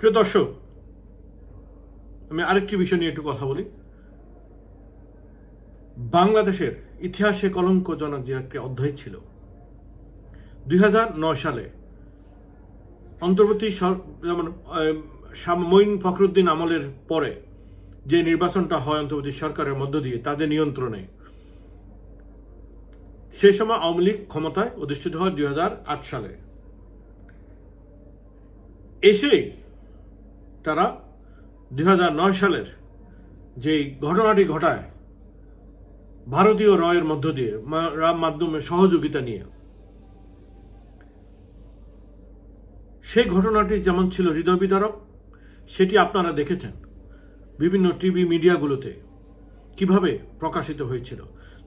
প্রিয় দর্শক, আমি আরেকটি বিষয় নিয়ে একটু কথা বলি। বাংলাদেশের ইতিহাসে কলঙ্কজনক যে একটি অধ্যায় ছিল, দুই হাজার নয় সালে অন্তর্বর্তী যেমন মঈন ফখরুদ্দিন আমলের পরে যে নির্বাচনটা হয় অন্তর্বর্তী সরকারের মধ্য দিয়ে, তাদের নিয়ন্ত্রণে সেই সময় আওয়ামী লীগ ক্ষমতায় অধিষ্ঠিত হয় দুই হাজার আট সালে। এসেই তারা দু হাজার নয় সালের যেই ঘটনাটি ঘটায়, ভারতীয় রয়ের মধ্য দিয়ে মাধ্যমে সহযোগিতা নিয়ে। সেই ঘটনাটি যেমন ছিল হৃদয় বিদারক সেটি আপনারা দেখেছেন বিভিন্ন টিভি মিডিয়াগুলোতে কীভাবে প্রকাশিত হয়েছিল।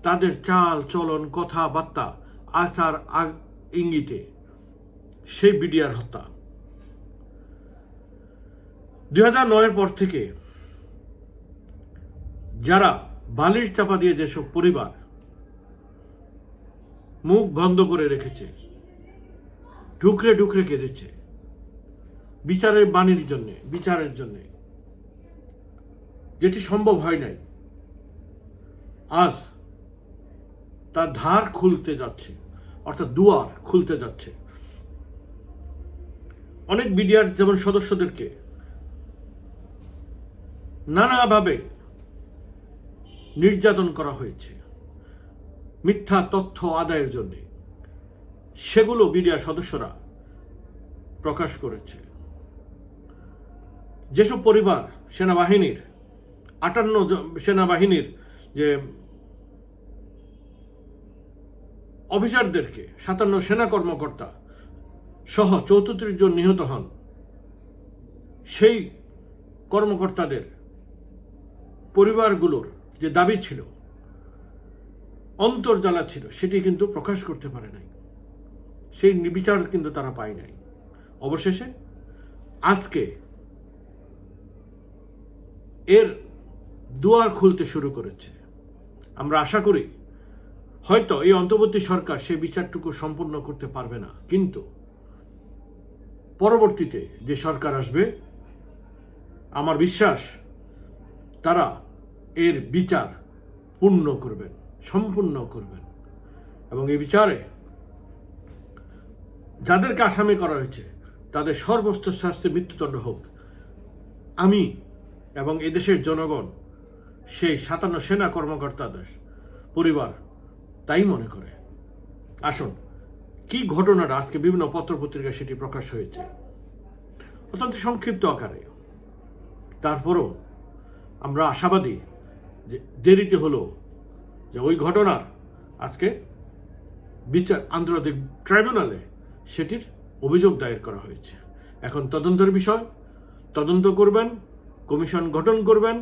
তাদের চাল, চলন, কথাবার্তা, আচার ইঙ্গিতে সেই বিডিআর হত্যা। দুই হাজার নয়ের পর থেকে যারা বালির চাপা দিয়ে যেসব পরিবার মুখ বন্ধ করে রেখেছে, ঢুকরে ঢুকরে কেঁদেছে, বিচারের বাণীর জন্য, বিচারের জন্য, যেটি সম্ভব হয় নাই, আজ তার ধার খুলতে যাচ্ছে, অর্থাৎ দুয়ার খুলতে যাচ্ছে। অনেক বিডিআর যেমন সদস্যদেরকে নানাভাবে নির্যাতন করা হয়েছে। মিথ্যা তথ্য আদায়ের জন্য। সেগুলো বিডিআর সদস্যরা প্রকাশ করেছে। যেসব পরিবার সেনাবাহিনীর, আটান্ন সেনাবাহিনীর যে অফিসারদেরকে, সাতান্ন সেনা কর্মকর্তা সহ চৌত্রিশ জন নিহত হন, সেই কর্মকর্তাদের পরিবারগুলোর যে দাবি ছিল অন্তর্জালা ছিল, সেটি কিন্তু প্রকাশ করতে পারে নাই। সেই বিচার কিন্তু তারা পায় নাই। অবশেষে আজকে এর দুয়ার খুলতে শুরু করেছে। আমরা আশা করি হয়তো এই অন্তর্বর্তী সরকার সেই বিচারটুকু সম্পূর্ণ করতে পারবে না। কিন্তু পরবর্তীতে যে সরকার আসবে, আমার বিশ্বাস তারা এর বিচার পূর্ণ করবেন, সম্পূর্ণ করবেন। এবং এই বিচারে যাদেরকে আসামি করা হয়েছে, তাদের সর্বোচ্চ শাস্তি মৃত্যুদণ্ড হোক। আমি এবং এদেশের জনগণ, সেই সাতান্ন সেনা কর্মকর্তাদের পরিবার তাই মনে করে। আসুন, কি ঘটনাটা আজকে বিভিন্ন পত্রপত্রিকায় সেটি প্রকাশ হয়েছে? অত্যন্ত সংক্ষিপ্ত আকারে। তারপরও আমরা আশাবাদী যে দেরিতে হলো যে ওই ঘটনার আজকে বিচার আন্তর্জাতিক ট্রাইব্যুনালে সেটির অভিযোগ দায়ের করা হয়েছে। এখন তদন্তের বিষয়, তদন্ত করবেন, কমিশন গঠন করবেন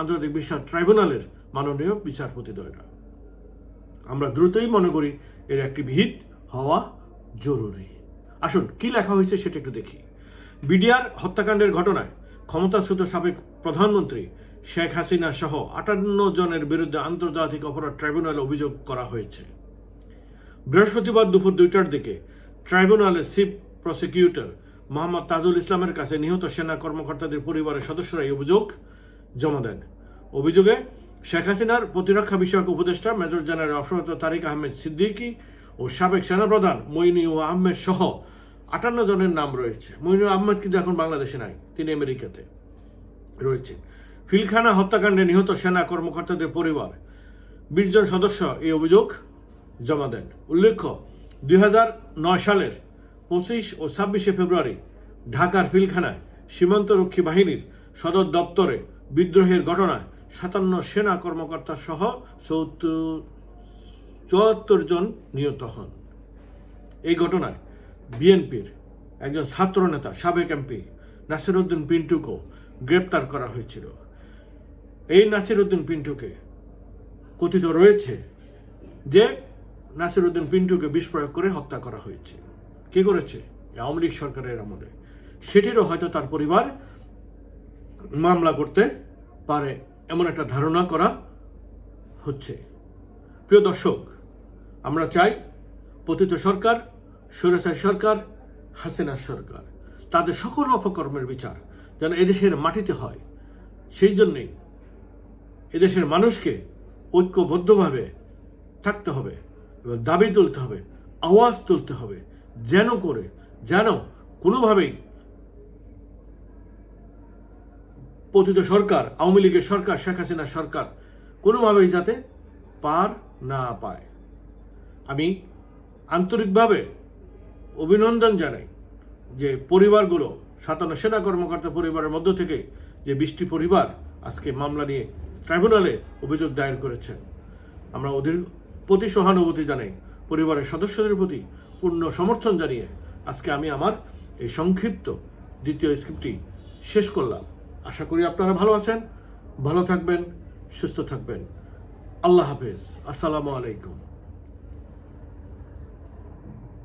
আন্তর্জাতিক বিচার ট্রাইব্যুনালের মাননীয় বিচারপতিদ্বয়রা আমরা দ্রুতই মনে করি এর একটি ভিত হওয়া জরুরি। আসুন, কি লেখা হয়েছে সেটা একটু দেখি। বিডিআর হত্যাকাণ্ডের ঘটনায় ক্ষমতাচ্যুত সাবেক প্রধানমন্ত্রী শেখ হাসিনা সহ আটান্ন জনের বিরুদ্ধে আন্তর্জাতিক অপরাধ ট্রাইব্যুনালে অভিযোগ করা হয়েছে। বৃহস্পতিবার দুপুর দুইটার দিকে ট্রাইব্যুনালের চিফ প্রসিকিউটর মোহাম্মদ তাজুল ইসলামের কাছে নিহত সেনা কর্মকর্তাদের পরিবারের সদস্যরা এই অভিযোগ জমা দেন। অভিযোগে শেখ হাসিনার প্রতিরক্ষা বিষয়ক উপদেষ্টা মেজর জেনারেল অবসরত তারিক আহমেদ সিদ্দিকী ও সাবেক সেনাপ্রধান মইনি ও আহমেদ সহ আটান্ন জনের নাম রয়েছে। মইনুল আহমেদ কিন্তু এখন বাংলাদেশে নাই, তিনি আমেরিকাতে রয়েছেন। ফিলখানা হত্যাকাণ্ডে নিহত সেনা কর্মকর্তাদের পরিবার, বিশ জন সদস্য এই অভিযোগ জমা দেন। উল্লেখ্য, দুই হাজার নয় সালের পঁচিশ ও ছাব্বিশে ফেব্রুয়ারি ঢাকার ফিলখানায় সীমান্তরক্ষী বাহিনীর সদর দপ্তরে বিদ্রোহের ঘটনায় সাতান্ন সেনা কর্মকর্তা সহ চৌত্র চুয়াত্তর জন নিহত হন। এই ঘটনায় বিএনপির একজন ছাত্রনেতা, সাবেক এমপি নাসিরউদ্দিন পিন্টুকেও গ্রেপ্তার করা হয়েছিল। এই নাসিরউদ্দিন পিন্টুকে কথিত রয়েছে যে নাসিরউদ্দিন পিন্টুকে প্রয়োগ করে হত্যা করা হয়েছে। কে করেছে? আওয়ামী লীগ সরকারের আমলে। সেটিরও হয়তো তার পরিবার মামলা করতে পারে এমন একটা ধারণা করা হচ্ছে। প্রিয় দর্শক, আমরা চাই পতিত সরকার স্বৈরাচারী সরকার হাসিনার সরকার। তাদের সকল অপকর্মের বিচার যেন এদেশের মাটিতে হয়। সেই জন্যেই এদেশের মানুষকে ঐক্যবদ্ধভাবে থাকতে হবে এবং দাবি তুলতে হবে, আওয়াজ তুলতে হবে, যেন করে, যেন কোনোভাবেই পতিত সরকার, আওয়ামী লীগের সরকার, শেখ হাসিনার সরকার কোনোভাবেই যাতে পার না পায়। আমি আন্তরিকভাবে অভিনন্দন জানাই যে পরিবারগুলো সাতান্ন সেনা কর্মকর্তা পরিবারের মধ্য থেকে যে বিশটি পরিবার আজকে মামলা নিয়ে ট্রাইব্যুনালে অভিযোগ দায়ের করেছেন। আমরা ওদের প্রতি সহানুভূতি জানাই, পরিবারের সদস্যদের প্রতি পূর্ণ সমর্থন জানিয়ে আজকে আমি আমার এই সংক্ষিপ্ত দ্বিতীয় স্ক্রিপ্টটি শেষ করলাম। আশা করি আপনারা ভালো আছেন, ভালো থাকবেন, সুস্থ থাকবেন। আল্লাহ হাফেজ। আসসালামু আলাইকুম।